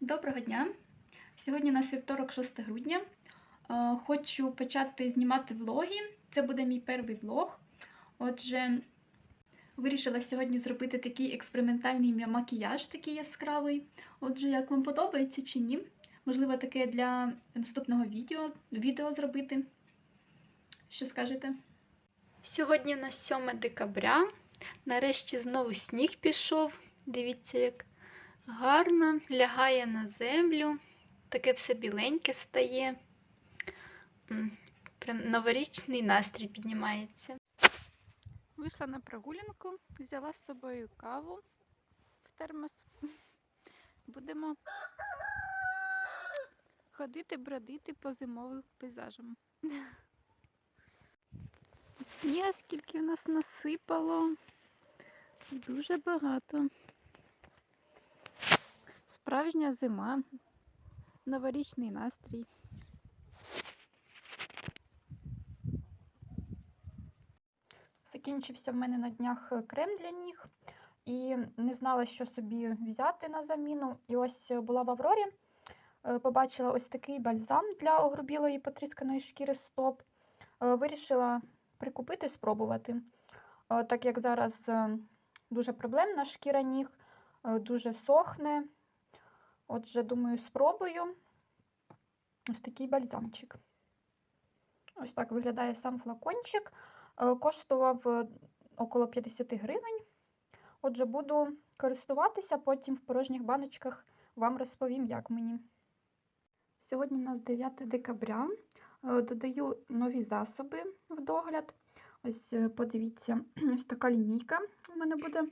Доброго дня! Сьогодні у нас вівторок, 6 грудня. Е, Хочу почати знімати влоги. Це буде мій перший влог. Отже, вирішила сьогодні зробити такий експериментальний макіяж, такий яскравий. Отже, як вам подобається чи ні? Можливо, таке для наступного відео, відео зробити. Що скажете? Сьогодні у нас 7 декабря. Нарешті знову сніг пішов. Дивіться, як гарно лягає на землю, таке все біленьке стає. Прям новорічний настрій піднімається. Вийшла на прогулянку, взяла з собою каву в термос. Будемо ходити, бродити по зимовим пейзажам. Сніга скільки в нас насипало. Дуже багато. Справжня зима, новорічний настрій. Закінчився в мене на днях крем для ніг і не знала, що собі взяти на заміну. І ось була в Аврорі, е, побачила ось такий бальзам для огрубілої потрісканої шкіри стоп. Е, Вирішила прикупити, спробувати. Е, Так як зараз дуже проблемна шкіра ніг, дуже сохне. Отже, думаю, спробую ось такий бальзамчик. Ось так виглядає сам флакончик. Е, Коштував е, около 50 гривень. Отже, буду користуватися, потім в порожніх баночках вам розповім, як мені. Сьогодні у нас 9 декабря. Е, Додаю нові засоби в догляд. Ось подивіться, ось така лінійка у мене буде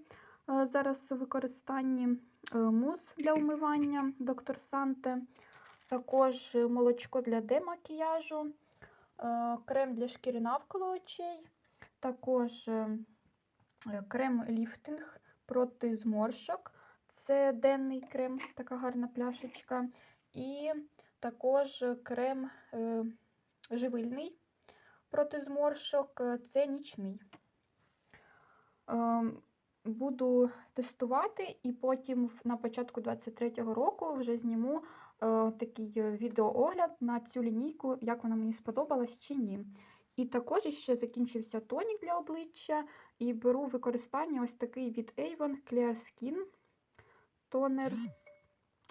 зараз у використанні. Е, Мус для умивання доктор Санте, також е, молочко для демакіяжу, е, крем для шкіри навколо очей, також е, е, крем ліфтинг проти зморшок. Це денний крем, така гарна пляшечка. І також крем е, живильний проти зморшок, е, це нічний. Ем, Буду тестувати і потім на початку 23-го року вже зніму е, такий е, відеоогляд на цю лінійку, як вона мені сподобалась чи ні. І також ще закінчився тонік для обличчя, і беру в використання ось такий від Avon Clear Skin тонер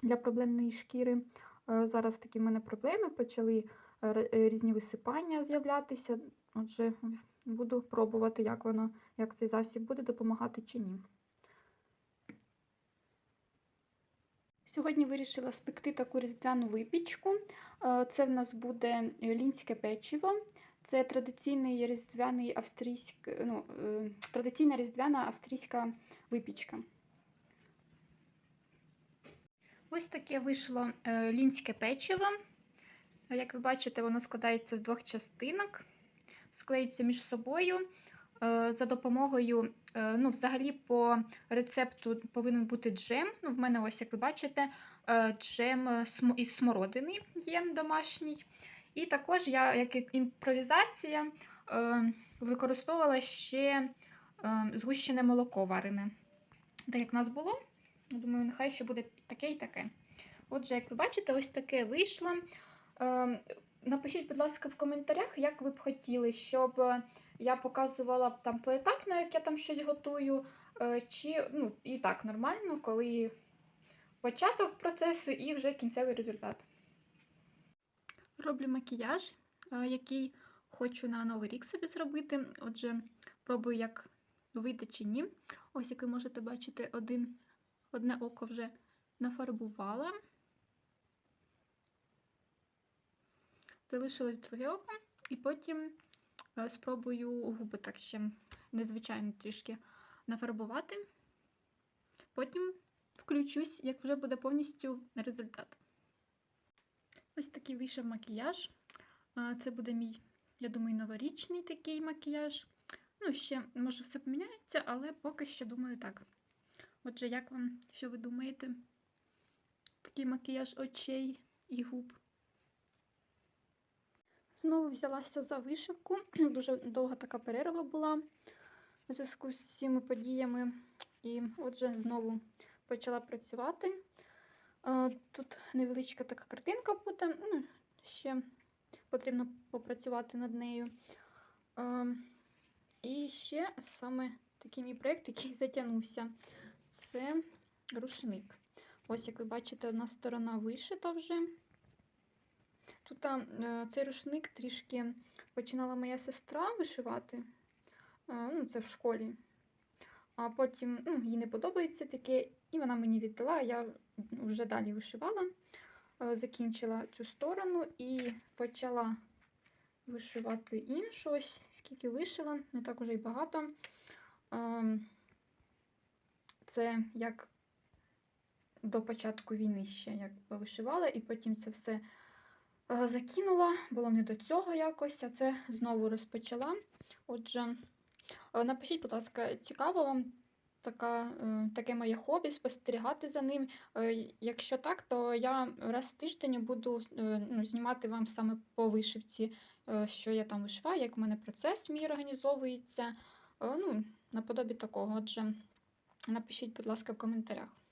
для проблемної шкіри. Е, Зараз такі в мене проблеми, почали різні висипання з'являтися. Отже, буду пробувати, як воно, як цей засіб буде допомагати чи ні. Сьогодні вирішила спекти таку різдвяну випічку. Е, Це в нас буде е, лінське печиво. Це традиційний різдвяний австрійськ... ну, е, традиційна різдвяна австрійська випічка. Ось таке вийшло е, лінське печиво. Е, Як ви бачите, воно складається з двох частинок, склеюється між собою. Е, За допомогою, е, ну, взагалі, по рецепту повинен бути джем. Ну, в мене, ось, як ви бачите, е, джем із смородини є домашній. І також я, як імпровізація, використовувала ще згущене молоко варене. Так як в нас було, я думаю, нехай ще буде таке і таке. Отже, як ви бачите, ось таке вийшло. Е, Напишіть, будь ласка, в коментарях, як ви б хотіли, щоб е, я показувала там поетапно, як я там щось готую, е, чи ну, і так нормально, коли початок процесу і вже кінцевий результат. Роблю макіяж, е, який хочу на Новий рік собі зробити. Отже, пробую, як вийде чи ні. Ось, як ви можете бачити, один, одне око вже нафарбувала. Залишилось друге око, і потім е, спробую губи так ще незвичайно трішки нафарбувати. Потім включусь, як вже буде повністю результат. Ось такий вийшов макіяж. Це буде мій, я думаю, новорічний такий макіяж. Ну, ще, може, все поміняється, але поки що думаю так. Отже, як вам, що ви думаєте? Такий макіяж очей і губ. Знову взялася за вишивку. Дуже довга така перерва була у зв'язку з цими подіями. І отже, знову почала працювати. Е, Тут невеличка така картинка буде. Ну, ще потрібно попрацювати над нею. Е, І ще саме такий мій проєкт, який затягнувся, це рушник. Ось, як ви бачите, одна сторона вишита вже. Тут е, цей рушник трішки починала моя сестра вишивати. Е, Ну, це в школі. А потім ну, їй не подобається таке, і вона мені віддала, я вже далі вишивала, Е, закінчила цю сторону і почала вишивати іншу. Ось скільки вишила, не так уже й багато. Це як до початку війни ще як вишивала, і потім це все закинула. Було не до цього якось, а це знову розпочала. Отже, е, напишіть, будь ласка, цікаво вам така, е, таке моє хобі, спостерігати за ним. Е, Якщо так, то я раз в тиждень буду е, ну, знімати вам саме по вишивці, е, що я там вишиваю, як в мене процес мій організовується. Е, Ну, наподобі такого. Отже, напишіть, будь ласка, в коментарях.